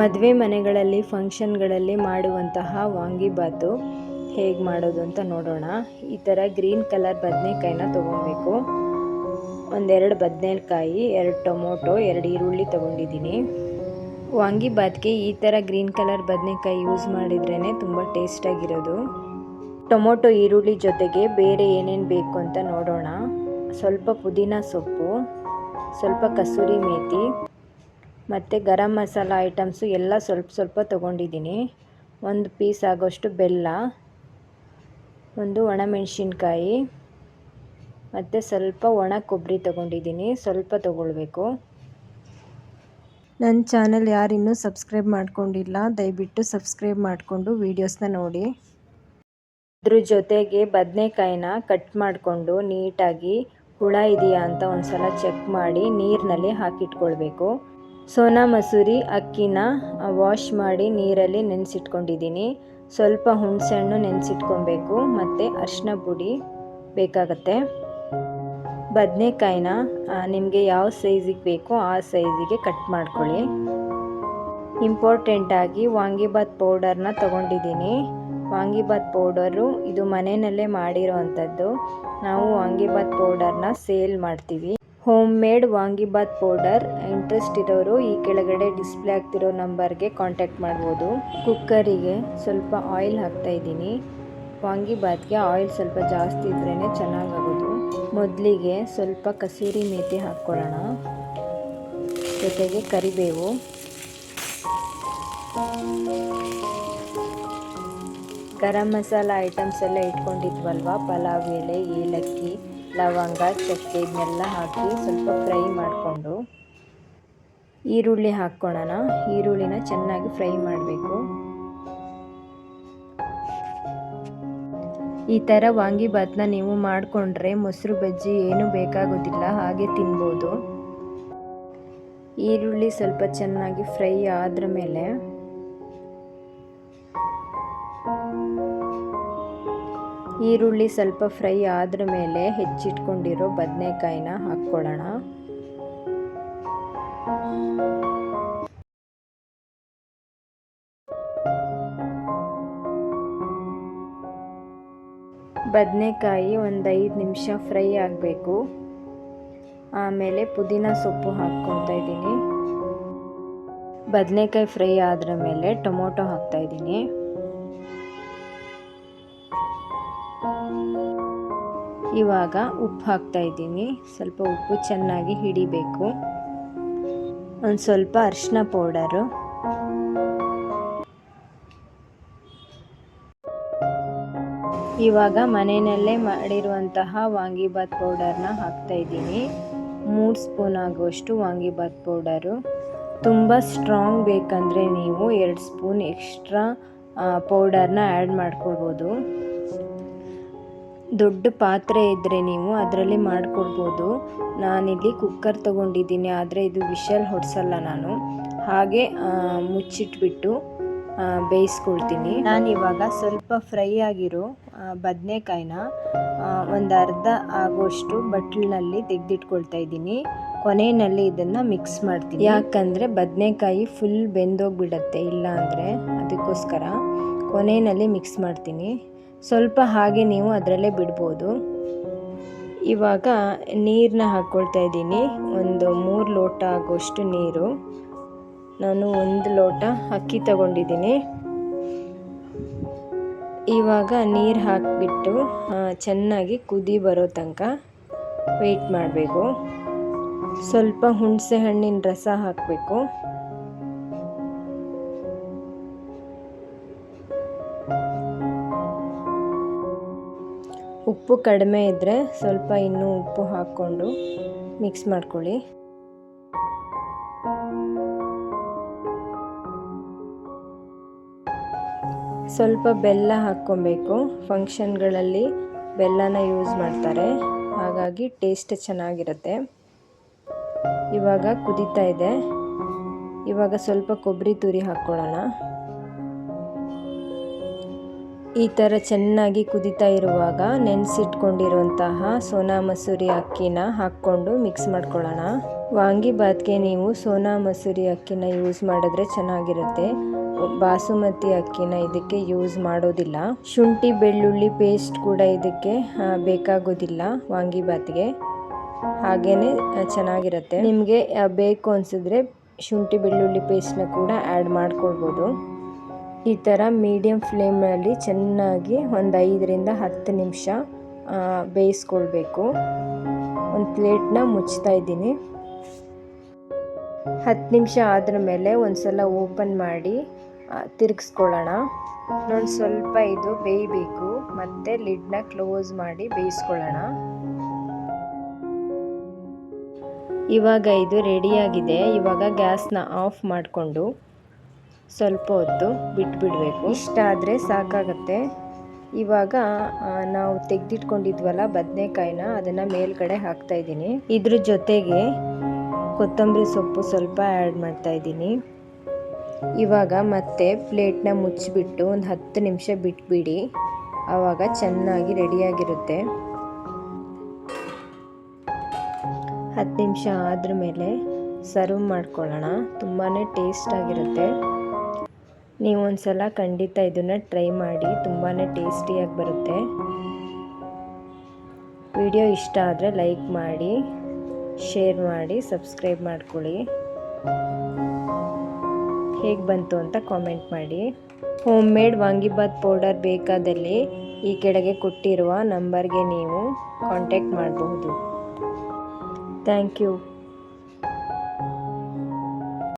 ಮದುವೆ ಮನೆಗಳಲ್ಲಿ, ಫಂಕ್ಷನ್ಗಳಲ್ಲಿ ಮಾಡುವಂತಹ ವಾಂಗಿಬಾತು ಹೇಗೆ ಮಾಡೋದು ಅಂತ ನೋಡೋಣ. ಈ ಥರ ಗ್ರೀನ್ ಕಲರ್ ಬದನೆಕಾಯಿನ ತೊಗೊಬೇಕು ಒಂದೆರಡು ಬದನೆಕಾಯಿ, ಎರಡು ಟೊಮೊಟೊ, ಎರಡು ಈರುಳ್ಳಿ ತೊಗೊಂಡಿದ್ದೀನಿ. ವಾಂಗಿಬಾತ್ಗೆ ಈ ಥರ ಗ್ರೀನ್ ಕಲರ್ ಬದನೆಕಾಯಿ ಯೂಸ್ ಮಾಡಿದ್ರೇ ತುಂಬ ಟೇಸ್ಟಾಗಿರೋದು. ಟೊಮೊಟೊ, ಈರುಳ್ಳಿ ಜೊತೆಗೆ ಬೇರೆ ಏನೇನು ಬೇಕು ಅಂತ ನೋಡೋಣ. ಸ್ವಲ್ಪ ಪುದೀನ ಸೊಪ್ಪು, ಸ್ವಲ್ಪ ಕಸೂರಿ ಮೇಥಿ ಮತ್ತು ಗರಂ ಮಸಾಲ ಐಟಮ್ಸು ಎಲ್ಲ ಸ್ವಲ್ಪ ಸ್ವಲ್ಪ ತೊಗೊಂಡಿದ್ದೀನಿ. ಒಂದು ಪೀಸ್ ಆಗೋಷ್ಟು ಬೆಲ್ಲ, ಒಂದು ಒಣಮೆಣಸಿನ್ಕಾಯಿ, ಮತ್ತು ಸ್ವಲ್ಪ ಒಣ ಕೊಬ್ಬರಿ ತೊಗೊಂಡಿದ್ದೀನಿ. ಸ್ವಲ್ಪ ತೊಗೊಳ್ಬೇಕು. ನನ್ನ ಚಾನಲ್ ಯಾರಿನ್ನೂ ಸಬ್ಸ್ಕ್ರೈಬ್ ಮಾಡ್ಕೊಂಡಿಲ್ಲ, ದಯವಿಟ್ಟು ಸಬ್ಸ್ಕ್ರೈಬ್ ಮಾಡಿಕೊಂಡು ವೀಡಿಯೋಸ್ನ ನೋಡಿ. ಅದ್ರ ಜೊತೆಗೆ ಬದನೆಕಾಯಿನ ಕಟ್ ಮಾಡಿಕೊಂಡು ನೀಟಾಗಿ ಹುಳ ಇದೆಯಾ ಅಂತ ಒಂದು ಸಲ ಚೆಕ್ ಮಾಡಿ ನೀರಿನಲ್ಲಿ ಹಾಕಿಟ್ಕೊಳ್ಬೇಕು. ಸೋನಾ ಮಸೂರಿ ಅಕ್ಕಿನ ವಾಶ್ ಮಾಡಿ ನೀರಲ್ಲಿ ನೆನೆಸಿಟ್ಕೊಂಡಿದ್ದೀನಿ. ಸ್ವಲ್ಪ ಹುಣಸೆಹಣ್ಣು ನೆನೆಸಿಟ್ಕೊಬೇಕು, ಮತ್ತು ಅರಿಶಿನ ಪುಡಿ ಬೇಕಾಗತ್ತೆ. ಬದನೆಕಾಯಿನ ನಿಮಗೆ ಯಾವ ಸೈಜಿಗೆ ಬೇಕೋ ಆ ಸೈಜಿಗೆ ಕಟ್ ಮಾಡ್ಕೊಳ್ಳಿ. ಇಂಪಾರ್ಟೆಂಟಾಗಿ ವಾಂಗಿಬಾತ್ ಪೌಡರ್ನ ತೊಗೊಂಡಿದ್ದೀನಿ. ವಾಂಗಿಬಾತ್ ಪೌಡರು ಇದು ಮನೆಯಲ್ಲೇ ಮಾಡಿರೋ ಅಂಥದ್ದು. ನಾವು ವಾಂಗಿಬಾತ್ ಪೌಡರ್ನ ಸೇಲ್ ಮಾಡ್ತೀವಿ. Home made vangibath powder interest ಇರೋರು ಈ ಕೆಳಗಡೆ ಡಿಸ್ಪ್ಲೇ ಆಗ್ತಿರೋ ನಂಬರ್ಗೆ ಕಾಂಟ್ಯಾಕ್ಟ್ ಮಾಡ್ಬೋದು. ಕುಕ್ಕರಿಗೆ ಸ್ವಲ್ಪ ಆಯಿಲ್ ಹಾಕ್ತಾ ಇದ್ದೀನಿ. ವಾಂಗಿಬಾತ್ಗೆ ಆಯಿಲ್ ಸ್ವಲ್ಪ ಜಾಸ್ತಿ ಇದ್ರೇ ಚೆನ್ನಾಗಾಗೋದು. ಮೊದಲಿಗೆ ಸ್ವಲ್ಪ ಕಸೂರಿ ಮೇಥಿ ಹಾಕ್ಕೊಳ್ಳೋಣ. ಜೊತೆಗೆ ಕರಿಬೇವು. ಗರಂ ಮಸಾಲ ಐಟಮ್ಸ್ ಎಲ್ಲ ಇಟ್ಕೊಂಡಿದ್ವಲ್ವ? ಪಲಾವ್, ಎಲೆ, ಏಲಕ್ಕಿ. ಲವಂಗ, ಚಕ್ಕೆ ಇದನ್ನೆಲ್ಲ ಹಾಕಿ ಸ್ವಲ್ಪ ಫ್ರೈ ಮಾಡಿಕೊಂಡು ಈರುಳ್ಳಿ ಹಾಕ್ಕೊಳ್ಳೋಣ ಈರುಳ್ಳಿನ ಚೆನ್ನಾಗಿ ಫ್ರೈ ಮಾಡಬೇಕು. ಈ ಥರ ವಾಂಗಿಬಾತ್ನ ನೀವು ಮಾಡಿಕೊಂಡ್ರೆ ಮೊಸರು ಬಜ್ಜಿ ಏನೂ ಬೇಕಾಗೋದಿಲ್ಲ, ಹಾಗೆ ತಿನ್ಬೋದು. ಈರುಳ್ಳಿ ಸ್ವಲ್ಪ ಚೆನ್ನಾಗಿ ಫ್ರೈ ಆದ್ರ ಮೇಲೆ ಈರುಳ್ಳಿ ಸ್ವಲ್ಪ ಫ್ರೈ ಆದ್ರ ಮೇಲೆ ಹೆಚ್ಚಿಟ್ಕೊಂಡಿರೋ ಬದನೆಕಾಯಿನ ಹಾಕ್ಕೊಳ್ಳೋಣ. ಬದನೆಕಾಯಿ ಒಂದು ಐದು ನಿಮಿಷ ಫ್ರೈ ಆಗಬೇಕು. ಆಮೇಲೆ ಪುದೀನ ಸೊಪ್ಪು ಹಾಕ್ಕೊತಾ ಇದ್ದೀನಿ. ಬದನೆಕಾಯಿ ಫ್ರೈ ಆದ್ರ ಮೇಲೆ ಟೊಮೊಟೊ ಹಾಕ್ತಾ ಇದ್ದೀನಿ. ಇವಾಗ ಉಪ್ಪು ಹಾಕ್ತಾ ಇದ್ದೀನಿ. ಸ್ವಲ್ಪ ಉಪ್ಪು ಚೆನ್ನಾಗಿ ಹಿಡಿಬೇಕು. ಒಂದು ಸ್ವಲ್ಪ ಅರಿಶಿನ ಪೌಡರು. ಇವಾಗ ಮನೆಯಲ್ಲೇ ಮಾಡಿರುವಂತಹ ವಾಂಗಿಬಾತ್ ಪೌಡರ್ನ ಹಾಕ್ತಾ ಇದ್ದೀನಿ. ಮೂರು ಸ್ಪೂನ್ ಆಗುವಷ್ಟು ವಾಂಗಿಬಾತ್ ಪೌಡರು. ತುಂಬ ಸ್ಟ್ರಾಂಗ್ ಬೇಕಂದರೆ ನೀವು ಎರಡು ಸ್ಪೂನ್ ಎಕ್ಸ್ಟ್ರಾ ಪೌಡರ್ನ ಆ್ಯಡ್ ಮಾಡ್ಕೊಳ್ಬೋದು. ದೊಡ್ಡ ಪಾತ್ರೆ ಇದ್ದರೆ ನೀವು ಅದರಲ್ಲಿ ಮಾಡಿಕೊಡ್ಬೋದು. ನಾನಿಲ್ಲಿ ಕುಕ್ಕರ್ ತೊಗೊಂಡಿದ್ದೀನಿ, ಆದರೆ ಇದು ವಿಷಲ್ ಹೊಡ್ಸಲ್ಲ ನಾನು. ಹಾಗೆ ಮುಚ್ಚಿಟ್ಬಿಟ್ಟು ಬೇಯಿಸ್ಕೊಳ್ತೀನಿ. ನಾನಿವಾಗ ಸ್ವಲ್ಪ ಫ್ರೈ ಆಗಿರೋ ಬದನೆಕಾಯಿನ ಒಂದು ಅರ್ಧ ಆಗೋಷ್ಟು ಬಟ್ಲಿನಲ್ಲಿ ತೆಗೆದಿಟ್ಕೊಳ್ತಾ ಇದ್ದೀನಿ. ಕೊನೆಯಲ್ಲಿ ಇದನ್ನು ಮಿಕ್ಸ್ ಮಾಡ್ತೀನಿ. ಯಾಕಂದರೆ ಬದನೆಕಾಯಿ ಫುಲ್ ಬೆಂದೋಗಿಬಿಡತ್ತೆ ಇಲ್ಲ ಅಂದರೆ ಅದಕ್ಕೋಸ್ಕರ. ಕೊನೆಯಲ್ಲಿ ಮಿಕ್ಸ್ ಮಾಡ್ತೀನಿ. ಸ್ವಲ್ಪ ಹಾಗೆ ನೀವು ಅದರಲ್ಲೇ ಬಿಡ್ಬೋದು. ಇವಾಗ ನೀರನ್ನ ಹಾಕ್ಕೊಳ್ತಾ ಇದ್ದೀನಿ. ಒಂದು ಮೂರು ಲೋಟ ಆಗೋಷ್ಟು ನೀರು. ನಾನು ಒಂದು ಲೋಟ ಅಕ್ಕಿ ತಗೊಂಡಿದ್ದೀನಿ. ಇವಾಗ ನೀರು ಹಾಕಿಬಿಟ್ಟು ಚೆನ್ನಾಗಿ ಕುದಿ ಬರೋ ತನಕ ವೆಯ್ಟ್ ಮಾಡಬೇಕು. ಸ್ವಲ್ಪ ಹುಣಸೆ ಹಣ್ಣಿನ ರಸ ಹಾಕಬೇಕು. ಉಪ್ಪು ಕಡಿಮೆ ಇದ್ದರೆ ಸ್ವಲ್ಪ ಇನ್ನೂ ಉಪ್ಪು ಹಾಕ್ಕೊಂಡು ಮಿಕ್ಸ್ ಮಾಡ್ಕೊಳ್ಳಿ. ಸ್ವಲ್ಪ ಬೆಲ್ಲ ಹಾಕ್ಕೊಬೇಕು. ಫಂಕ್ಷನ್ಗಳಲ್ಲಿ ಬೆಲ್ಲನ ಯೂಸ್ ಮಾಡ್ತಾರೆ. ಹಾಗಾಗಿ ಟೇಸ್ಟ್ ಚೆನ್ನಾಗಿರುತ್ತೆ. ಇವಾಗ ಕುದೀತಾ ಇದೆ. ಇವಾಗ ಸ್ವಲ್ಪ ಕೊಬ್ಬರಿ ತುರಿ ಹಾಕ್ಕೊಳ್ಳೋಣ. ಈ ಥರ ಚೆನ್ನಾಗಿ ಕುದೀತಾ ಇರುವಾಗ ನೆನೆಸಿಟ್ಕೊಂಡಿರುವಂತಹ ಸೋನಾ ಮಸೂರಿ ಅಕ್ಕಿನ ಹಾಕ್ಕೊಂಡು ಮಿಕ್ಸ್ ಮಾಡ್ಕೊಳ್ಳೋಣ. ವಾಂಗಿಬಾತ್ಗೆ ನೀವು ಸೋನಾ ಮಸೂರಿ ಅಕ್ಕಿನ ಯೂಸ್ ಮಾಡಿದ್ರೆ ಚೆನ್ನಾಗಿರುತ್ತೆ. ಬಾಸುಮತಿ ಅಕ್ಕಿನ ಇದಕ್ಕೆ ಯೂಸ್ ಮಾಡೋದಿಲ್ಲ. ಶುಂಠಿ ಬೆಳ್ಳುಳ್ಳಿ ಪೇಸ್ಟ್ ಕೂಡ ಇದಕ್ಕೆ ಬೇಕಾಗೋದಿಲ್ಲ ವಾಂಗಿಬಾತ್ಗೆ ಹಾಗೇನೆ ಆ, ಚೆನ್ನಾಗಿರುತ್ತೆ. ನಿಮಗೆ ಬೇಕು ಅನಿಸಿದ್ರೆ ಶುಂಠಿ ಬೆಳ್ಳುಳ್ಳಿ ಪೇಸ್ಟ್ನ ಕೂಡ ಆ್ಯಡ್ ಮಾಡ್ಕೊಳ್ಬೋದು. ಈ ಥರ ಮೀಡಿಯಮ್ ಫ್ಲೇಮಲ್ಲಿ ಚೆನ್ನಾಗಿ ಒಂದು ಐದರಿಂದ ಹತ್ತು ನಿಮಿಷ ಬೇಯಿಸ್ಕೊಳ್ಬೇಕು. ಒಂದು ಪ್ಲೇಟ್ನ ಮುಚ್ತಾ ಇದ್ದೀನಿ. ಹತ್ತು ನಿಮಿಷ ಆದ್ರ ಮೇಲೆ ಒಂದು ಸಲ ಓಪನ್ ಮಾಡಿ ತಿರುಗಿಸ್ಕೊಳ್ಳೋಣ. ಇನ್ನೊಂದು ಸ್ವಲ್ಪ ಇದು ಬೇಯಬೇಕು. ಮತ್ತು ಲಿಡ್ನ ಕ್ಲೋಸ್ ಮಾಡಿ ಬೇಯಿಸ್ಕೊಳ್ಳೋಣ. ಇವಾಗ ಇದು ರೆಡಿಯಾಗಿದೆ ಇವಾಗ ಗ್ಯಾಸ್ನ ಆಫ್ ಮಾಡಿಕೊಂಡು ಸ್ವಲ್ಪ ಹೊತ್ತು ಬಿಟ್ಬಿಡಬೇಕು. ಇಷ್ಟ ಆದರೆ ಸಾಕಾಗತ್ತೆ. ಇವಾಗ ನಾವು ತೆಗೆದಿಟ್ಕೊಂಡಿದ್ವಲ್ಲ ಬದನೆಕಾಯಿನ, ಅದನ್ನು ಮೇಲ್ಗಡೆ ಹಾಕ್ತಾಯಿದ್ದೀನಿ ಇದ್ರ ಜೊತೆಗೆ ಕೊತ್ತಂಬರಿ ಸೊಪ್ಪು ಸ್ವಲ್ಪ ಆ್ಯಡ್ ಮಾಡ್ತಾಯಿದ್ದೀನಿ ಇವಾಗ ಮತ್ತೆ ಪ್ಲೇಟ್ನ ಮುಚ್ಚಿಬಿಟ್ಟು ಒಂದು ಹತ್ತು ನಿಮಿಷ ಬಿಟ್ಬಿಡಿ. ಆವಾಗ ಚೆನ್ನಾಗಿ ರೆಡಿಯಾಗಿರುತ್ತೆ. ಹತ್ತು ನಿಮಿಷ ಆದ್ರ ಮೇಲೆ ಸರ್ವ್ ಮಾಡ್ಕೊಳ್ಳೋಣ. ತುಂಬಾ ಟೇಸ್ಟಾಗಿರುತ್ತೆ ನೀವು ಒಂದ್ಸಲ ಖಂಡಿತ ಇದನ್ನು ಟ್ರೈ ಮಾಡಿ ತುಂಬಾ ಟೇಸ್ಟಿಯಾಗಿ ಬರುತ್ತೆ. ವಿಡಿಯೋ ಇಷ್ಟ ಆದರೆ ಲೈಕ್ ಮಾಡಿ, ಶೇರ್ ಮಾಡಿ, ಸಬ್ಸ್ಕ್ರೈಬ್ ಮಾಡ್ಕೊಳ್ಳಿ. ಹೇಗೆ ಬಂತು ಅಂತ ಕಾಮೆಂಟ್ ಮಾಡಿ. ಹೋಮ್ ಮೇಡ್ ವಾಂಗಿಬಾತ್ ಪೌಡರ್ ಬೇಕಾದಲ್ಲಿ ಈ ಕೆಳಗೆ ಕೊಟ್ಟಿರುವ ನಂಬರ್ಗೆ ನೀವು ಕಾಂಟ್ಯಾಕ್ಟ್ ಮಾಡಬಹುದು. Thank you.